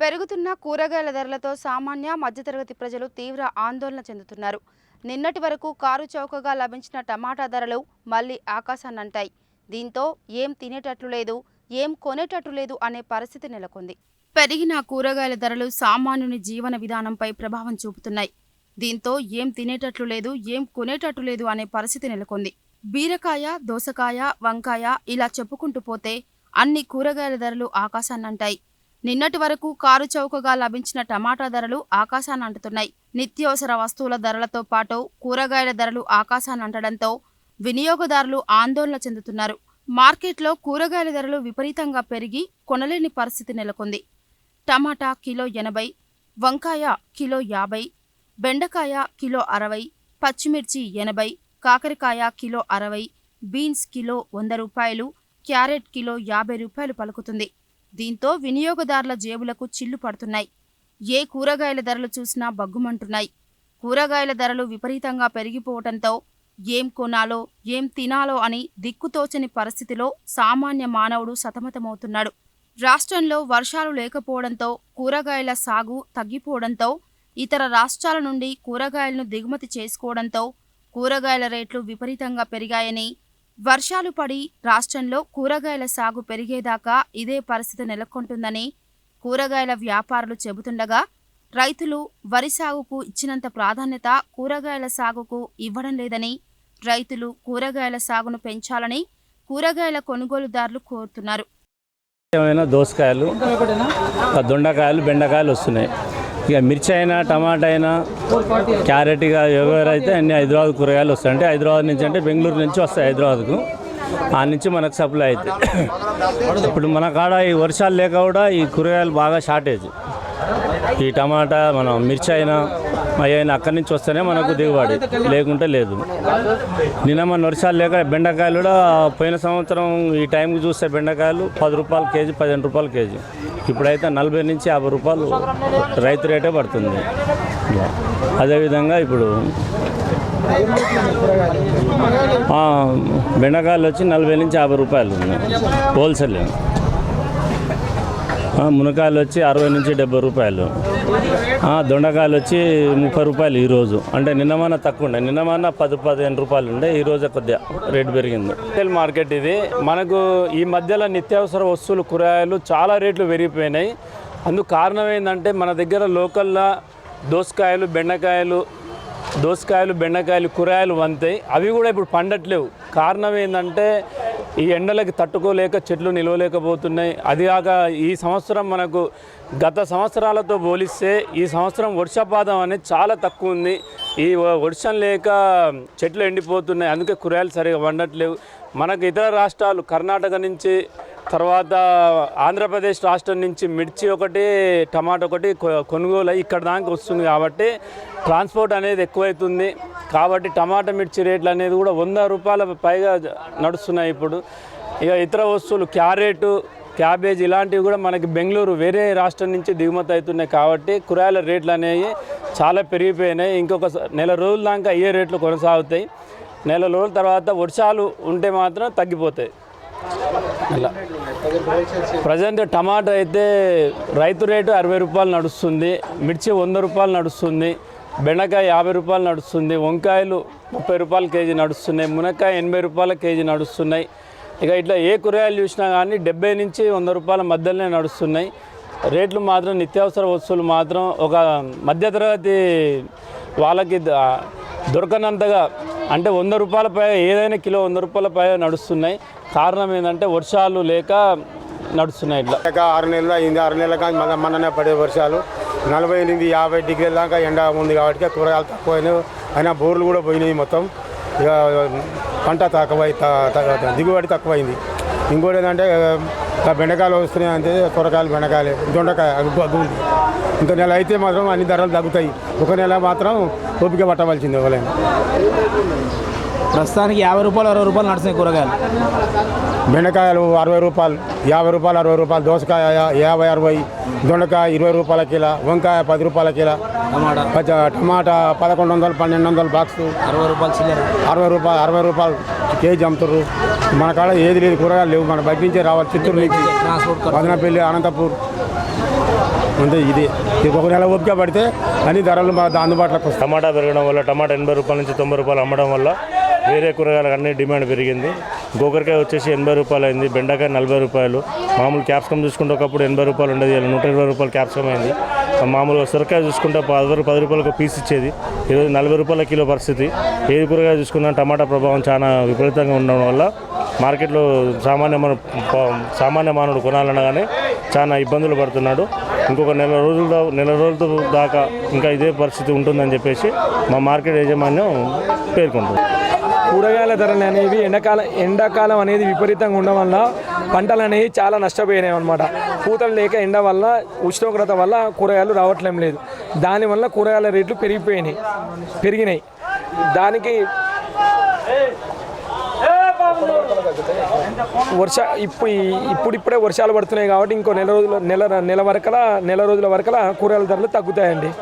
పెరుగుతున్న కూరగాయల ధరలతో సామాన్య మధ్యతరగతి ప్రజలు తీవ్ర ఆందోళన చెందుతున్నారు. నిన్నటి వరకు కారు చౌకగా లభించిన టమాటా ధరలు మళ్ళీ ఆకాశాన్నంటాయి దీంతో ఏం తినేటట్లు లేదు ఏం కొనేటట్లు లేదు అనే పరిస్థితి నెలకొంది. పెరిగిన కూరగాయల ధరలు సామాన్యుని జీవన విధానంపై ప్రభావం చూపుతున్నాయి. దీంతో ఏం తినేటట్లు లేదు ఏం కొనేటట్లు లేదు అనే పరిస్థితి నెలకొంది. బీరకాయ దోసకాయ వంకాయ ఇలా చెప్పుకుంటూ పోతే అన్ని కూరగాయల ధరలు ఆకాశాన్నంటాయి నిన్నటి వరకు కారు చౌకగా లభించిన టమాటా ధరలు ఆకాశాన్ని అంటుతున్నాయి. నిత్యావసర వస్తువుల ధరలతో పాటు కూరగాయల ధరలు ఆకాశాన్ని అంటడంతో వినియోగదారులు ఆందోళన చెందుతున్నారు. మార్కెట్లో కూరగాయల ధరలు విపరీతంగా పెరిగి కొనలేని పరిస్థితి నెలకొంది. టమాటా కిలో ఎనభై వంకాయ కిలో యాభై బెండకాయ కిలో అరవై పచ్చిమిర్చి ఎనభై కాకరకాయ కిలో అరవై బీన్స్ కిలో వంద రూపాయలు క్యారెట్ కిలో యాభై రూపాయలు పలుకుతుంది. దీంతో వినియోగదారుల జేబులకు చిల్లు పడుతున్నాయి. ఏ కూరగాయల ధరలు చూసినా బగ్గుమంటున్నాయి. కూరగాయల ధరలు విపరీతంగా పెరిగిపోవటంతో ఏం కొనాలో ఏం తినాలో అని దిక్కుతోచని పరిస్థితిలో సామాన్య మానవుడు సతమతమవుతున్నాడు. రాష్ట్రంలో వర్షాలు లేకపోవడంతో కూరగాయల సాగు తగ్గిపోవడంతో ఇతర రాష్ట్రాల నుండి కూరగాయలను దిగుమతి చేసుకోవడంతో కూరగాయల రేట్లు విపరీతంగా పెరిగాయని వర్షాలు పడి రాష్ట్రంలో కూరగాయల సాగు పెరిగేదాకా ఇదే పరిస్థితి నెలకొంటుందని కూరగాయల వ్యాపారులు చెబుతుండగా రైతులు వరి సాగుకు ఇచ్చినంత ప్రాధాన్యత కూరగాయల సాగుకు ఇవ్వడం లేదని రైతులు కూరగాయల సాగును పెంచాలని కూరగాయల కొనుగోలుదారులు కోరుతున్నారు. దోసకాయలు దొండకాయలు బెండకాయలు వస్తున్నాయి. ఇక మిర్చి అయినా టమాటా అయినా క్యారెట్ ఇక ఎవరైతే అన్ని హైదరాబాద్ కూరగాయలు వస్తాయి. అంటే హైదరాబాద్ నుంచి అంటే బెంగళూరు నుంచి వస్తాయి హైదరాబాద్కు. ఆ నుంచి మనకు సప్లై అవుతాయి ఇప్పుడు మన కాడ ఈ వర్షాలు లేక కూడా ఈ కూరగాయలు బాగా షార్టేజ్ ఈ టమాటా మనం మిర్చి అయినా అయినా అక్కడి నుంచి వస్తేనే మనకు దిగుబడి. లేకుంటే లేదు. నిన్న మన వర్షాలు లేక బెండకాయలు కూడా పోయిన సంవత్సరం ఈ టైంకి చూస్తే బెండకాయలు పది రూపాయలు కేజీ పదిహేను రూపాయలు కేజీ. ఇప్పుడైతే నలభై నుంచి యాభై రూపాయలు రైతు రేటే పడుతుంది. అదేవిధంగా ఇప్పుడు బెండకాయలు వచ్చి నలభై నుంచి యాభై రూపాయలు ఉన్నాయి. హోల్సేల్. మునకాయలు వచ్చి అరవై నుంచి డెబ్బై రూపాయలు. దొండకాయలు వచ్చి ముప్పై రూపాయలు ఈరోజు. అంటే నిన్నమన్నా తక్కువ ఉండే. నిన్నమన్నా పది పదిహేను రూపాయలు ఉండే. ఈరోజు కొద్దిగా రేటు పెరిగింది. రిటైల్ మార్కెట్ ఇది. మనకు ఈ మధ్యలో నిత్యావసర వస్తువులు కూరగాయలు చాలా రేట్లు పెరిగిపోయినాయి. అందుకు కారణం ఏంటంటే మన దగ్గర లోకల్లో దోసకాయలు బెండకాయలు దోసకాయలు బెండకాయలు కూరగాయలు వంతాయి. అవి కూడా ఇప్పుడు పండట్లేవు. కారణం ఏంటంటే ఈ ఎండలకి తట్టుకోలేక చెట్లు నిలవలేకపోతున్నాయి. అది కాక ఈ సంవత్సరం మనకు గత సంవత్సరాలతో పోలిస్తే ఈ సంవత్సరం వర్షపాతం అనేది చాలా తక్కువ ఉంది. ఈ వర్షం లేక చెట్లు ఎండిపోతున్నాయి. అందుకే కూరగాయలు సరిగా వండట్లేవు మనకు ఇతర రాష్ట్రాలు కర్ణాటక నుంచి తర్వాత ఆంధ్రప్రదేశ్ రాష్ట్రం నుంచి మిర్చి ఒకటి టమాటో ఒకటి కొ- కొనుగోలు ఇక్కడ దానికి వస్తుంది కాబట్టి ట్రాన్స్పోర్ట్ అనేది ఎక్కువైతుంది. కాబట్టి టమాటా మిర్చి రేట్లు అనేది కూడా వంద రూపాయల పైగా నడుస్తున్నాయి ఇప్పుడు. ఇక ఇతర వస్తువులు క్యారెట్ క్యాబేజ్ ఇలాంటివి కూడా మనకి బెంగళూరు వేరే రాష్ట్రం నుంచి దిగుమతి అవుతున్నాయి కాబట్టి కూరగాయల రేట్లు అనేవి చాలా పెరిగిపోయినాయి. ఇంకొక నెల రోజుల దాకా అయ్యే రేట్లు కొనసాగుతాయి. నెల రోజుల తర్వాత వర్షాలు ఉంటే మాత్రం తగ్గిపోతాయి. అలా. ప్రజెంట్ టమాటా అయితే రైతు రేటు అరవై రూపాయలు నడుస్తుంది. మిర్చి వంద రూపాయలు నడుస్తుంది. బెండకాయ యాభై రూపాయలు నడుస్తుంది వంకాయలు ముప్పై రూపాయల కేజీ నడుస్తున్నాయి మునక్కాయ ఎనభై రూపాయల కేజీ నడుస్తున్నాయి. ఇక ఇట్లా ఏ కూరగాయలు చూసినా కానీ డెబ్బై నుంచి వంద రూపాయల మధ్యలోనే నడుస్తున్నాయి. రేట్లు మాత్రం నిత్యావసర వస్తువులు మాత్రం ఒక మధ్యతరగతి వాళ్ళకి దొరకనంతగా అంటే వంద రూపాయల పై ఏదైనా కిలో వంద రూపాయల పై నడుస్తున్నాయి. కారణం ఏంటంటే వర్షాలు లేక నడుస్తున్నాయి ఇట్లా. లేక ఆరు నెలలు అయింది ఆరు నెలల కానీ మన మననే పడే వర్షాలు. నలభై ఎనిమిది యాభై డిగ్రీల దాకా ఎండ ఉంది కాబట్టి కూరగాయలు తక్కువైనాయి అయినా బోర్లు కూడా పోయినాయి మొత్తం. ఇక పంట తక్కువై దిగుబడి తక్కువైంది. ఇంకోటి ఏంటంటే బెండకాయలు వస్తున్నాయి అంటే కూరగాయలు బెండకాయలు దొండకాయ అగ్గు ఉంది. ఇంకా నెల అయితే మాత్రం అన్ని ధరలు తగ్గుతాయి. ఒక నెల మాత్రం ఓపిక పట్టవలసింది ఎవరైనా. ప్రస్తుతానికి యాభై రూపాయలు అరవై రూపాయలు నడుస్తున్నాయి కూరగాయలు. బెండకాయలు అరవై రూపాయలు యాభై రూపాయలు అరవై రూపాయలు దోసకాయ యాభై అరవై దొండకాయ ఇరవై రూపాయల కిలో వంకాయ పది రూపాయల కిలో టమాటా. పచ్చ- టమాటా పదకొండు వందలు పన్నెండు వందలు బాక్స్. అరవై రూపాయలు చిల్లర. అరవై రూపాయలు అరవై రూపాయలు కేజీ అమ్ముతారు మన కాడ ఏది లేదు కూరగాయలు లేవు. మన బయట నుంచే రావాలి చిత్తూరు నుంచి. మదనపల్లి అనంతపూర్. అంటే ఇది. ఇది ఒక నెల ఓపిక పడితే అన్ని ధరలు మా అందుబాటులోకి వస్తాయి. టమాటా పెరగడం వల్ల టమాటా ఎనభై రూపాయల నుంచి తొంభై రూపాయలు అమ్మడం వల్ల వేరే కూరగాయలకు అన్ని డిమాండ్ పెరిగింది. గోకరకాయ వచ్చేసి ఎనభై రూపాయలు అయింది బెండకాయ నలభై రూపాయలు. మామూలు క్యాప్సికమ్ చూసుకుంటే ఒకప్పుడు ఎనభై రూపాయలు ఉండేది ఇలా నూట ఇరవై రూపాయలు క్యాప్సికమ్ అయింది. మామూలుగా సొరకాయ చూసుకుంటే పది పది రూపాయలకు పీస్ ఇచ్చేది. ఈరోజు నలభై రూపాయల కిలో పరిస్థితి. ఏది కూరగాయ చూసుకున్నా టమాటా ప్రభావం చాలా విపరీతంగా ఉండడం వల్ల మార్కెట్లో సామాన్య మన సామాన్య మానవుడు కొనాలన్నా కానీ చాలా ఇబ్బందులు పడుతున్నాడు. ఇంకొక నెల రోజుల నెల రోజులతో దాకా ఇంకా ఇదే పరిస్థితి ఉంటుందని చెప్పేసి మా మార్కెట్ యాజమాన్యం పేర్కొంటుంది. కూరగాయల ధరలు అనేవి ఎండాకాలం ఎండాకాలం అనేది విపరీతంగా ఉండడం వల్ల పంటలు అనేవి చాలా నష్టపోయినాయి అనమాట పూతలు లేక ఎండ వల్ల ఉష్ణోగ్రత వల్ల కూరగాయలు రావట్లేం లేదు. దానివల్ల కూరగాయల రేట్లు పెరిగిపోయినాయి. పెరిగినాయి. దానికి వర్ష ఇప్పుడు ఇప్పుడిప్పుడే వర్షాలు పడుతున్నాయి కాబట్టి ఇంకో నెల రోజుల నెల నెల వరకలా నెల రోజుల వరకలా కూరగాయల ధరలు తగ్గుతాయండి.